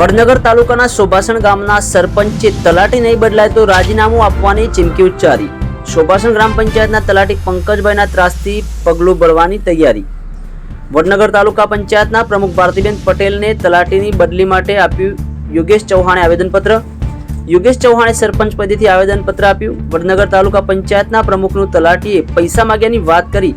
વડનગર તાલુકાના સોભાસણ ગામના સરપંચે તલાટી નહીં બદલાય તો રાજીનામું આપવાની ચીમકી ઉચ્ચારી. સોભાસણ ગ્રામ પંચાયતના તલાટી પંકજભાઈના ત્રાસથી પગલું ભરવાની તૈયારી. વડનગર તાલુકા પંચાયતના પ્રમુખ ભારતીબેન પટેલને તલાટીની બદલી માટે આપ્યું યોગેશ ચૌહાણે આવેદનપત્ર. યોગેશ ચૌહાણે સરપંચ પદેથી આવેદનપત્ર આપ્યું. વડનગર તાલુકા પંચાયતના પ્રમુખનું તલાટીએ પૈસા માગ્યાની વાત કરી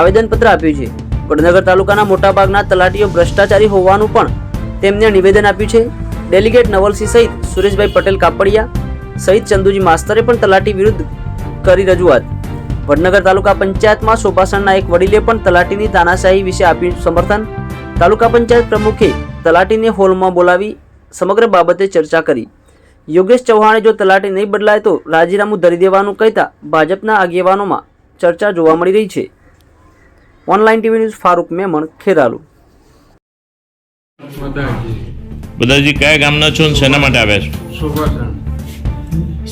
આવેદનપત્ર આપ્યું છે. વડનગર તાલુકાના મોટાભાગના તલાટીઓ ભ્રષ્ટાચારી હોવાનું પણ તેમને નિવેદન આપ્યું છે. ડેલિગેટ નવલસિંહ સહિત સુરેશભાઈ પટેલ કાપડિયા સહિત ચંદુજી માસ્તરે પણ તલાટી વિરુદ્ધ કરી રજૂઆત. વડનગર તાલુકા પંચાયતમાં સોપાસણના એક વડીલે પણ તલાટીની તાનાશાહી વિશે આપ્યું સમર્થન. તાલુકા પંચાયત પ્રમુખે તલાટીને હોલમાં બોલાવી સમગ્ર બાબતે ચર્ચા કરી. યોગેશ ચૌહાણે જો તલાટી નહીં બદલાય તો રાજીનામું ધરી દેવાનું કહેતા ભાજપના આગેવાનોમાં ચર્ચા જોવા મળી રહી છે. Online TV news Farooq Memon, Kheralu. બધાજી. કયા ગામના છો ને શેના માટે આવ્યા છો? સુભાષણ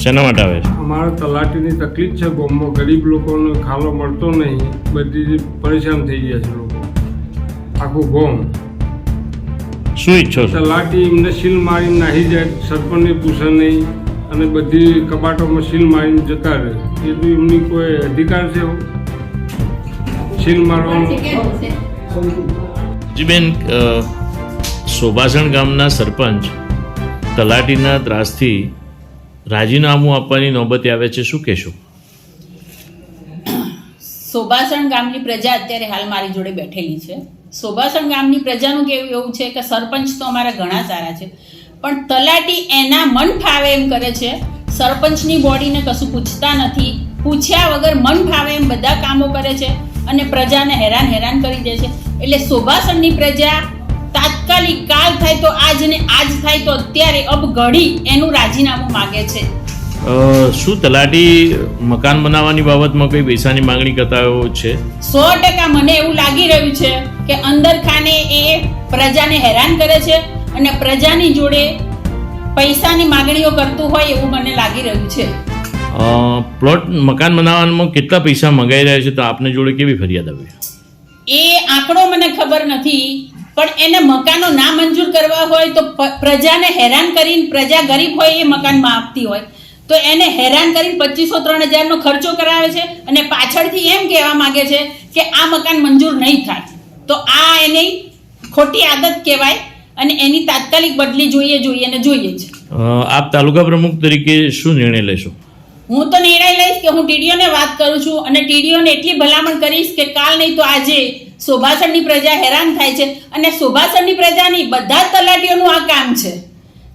શેના માટે આવ્યા છો? અમારે તલાટીની તકલીફ છે ગામમાં. ગરીબ લોકોને ખાલો મળતો નહીં. બધી પરેશાન થઈ ગયા છે લોકો. આખું ગામ. શું ઈચ્છો છો? તલાટી એમને સીલ મારીને નાહી જાય સરપંચને પૂછે નહીં અને બધી કબાટોમાં સીલ મારીને જતા રહે. એ તો એમની કોઈ અધિકાર છે? સીલ મારવાનો. જીબેન અ, સોભાસણ ગામના સરપંચ તલાટીના ત્રાસથી રાજીનામું આપવાની નોબતે આવે છે શું કહેશો? શોભાસણ ગામની પ્રજા અત્યારે હાલ મારી જોડે બેઠેલી છે. શોભાસણ ગામની પ્રજાનું કેવું એવું છે કે સરપંચ તો અમારા ઘણા સારા છે. પણ તલાટી એના મન ફાવે એમ કરે છે. સરપંચની બોડીને કશું પૂછતા નથી. પૂછ્યા વગર મન ફાવે એમ બધા કામો કરે છે અને પ્રજાને હેરાન હેરાન કરી દે છે. એટલે શોભાસણની પ્રજા તાત્કાલિક કાલ થાય તો આજ ને આજ થાય તો અત્યારે અબ ઘડી એનું રાજીનામું માગે છે. શું તલાટી મકાન બનાવવાની બાબતમાં કોઈ પૈસાની માંગણી કરતા છે? સો ટકા મને એવું લાગી રહ્યું છે કે અંદર ખાને એ પ્રજાને હેરાન કરે છે અને પ્રજાની જોડે પૈસાની માંગણીઓ કરતું હોય એવું મને લાગી રહ્યું છે. પ્લોટ મકાન બનાવવામાં કેટલા પૈસા મંગાઈ રહ્યા છે તો આપને જોડે કેવી ફરિયાદ આવી? એ આંકડો મને ખબર નથી પણ એને મકાનો ના મંજૂર કરવા હોય તો પ્રજાને હેરાન કરીને પ્રજા ગરીબ હોય એ મકાનમાં આપતી હોય. તો એને હેરાન કરીને પચીસો ત્રણ હજારનો ખર્ચો કરાવે છે અને પાછળથી એમ કહેવા માંગે છે કે આ મકાન મંજૂર નહીં થાય. તો આ એની ખોટી આદત કહેવાય અને એની તાત્કાલિક બદલી જોઈએ જોઈએ ને જોઈએ જ આપ તાલુકા પ્રમુખ તરીકે શું નિર્ણય લેશો? હું તો નિર્ણય લઈશ કે હું ટીડીઓને વાત કરું છું અને ટીડીઓને એટલી ભલામણ કરીશ કે કાલ નહીં તો આજે સોભાસણની પ્રજા હેરાન થાય છે અને શોભાસણની પ્રજાની બધા જ તલાટીઓનું આ કામ છે.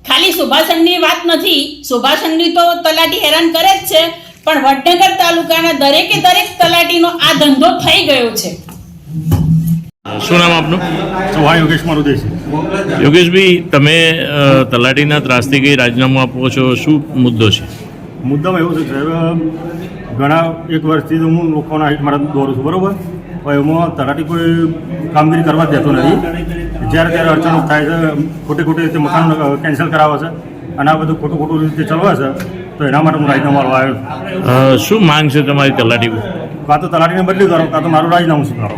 ખાલી શોભાસણની વાત નથી શોભાસણની તો તલાટી હેરાન કરે જ છે પણ વડનગર તાલુકાના દરેકે દરેક તલાટીનો આ ધંધો થઈ ગયો છે. શું નામ આપનું? યોગેશ મારું દેશ. યોગેશભાઈ તમે તલાટીના ત્રાસથી કઈ રાજીનામું આપો છો? શું મુદ્દો છે? મુદ્દામાં એવો છે સાહેબ ઘણા એક વર્ષથી તો હું લોકોના હાઈટ મારા દોરું છું બરોબર? પણ એમાં તલાટી કોઈ કામગીરી કરવા દેતો નથી. જ્યારે ત્યારે અડચણો થાય છે ખોટી ખોટી રીતે મકાન કેન્સલ કરાવે છે અને આ બધું ખોટું ખોટું રીતે ચલાવે છે તો એના માટે હું રાજીનામું આપવા આવ્યો છું. શું માંગ છે તમારી તલાટી કાં તો તલાટીને બદલી કરો કાં તો મારું રાજીનામું સ્વીકારો.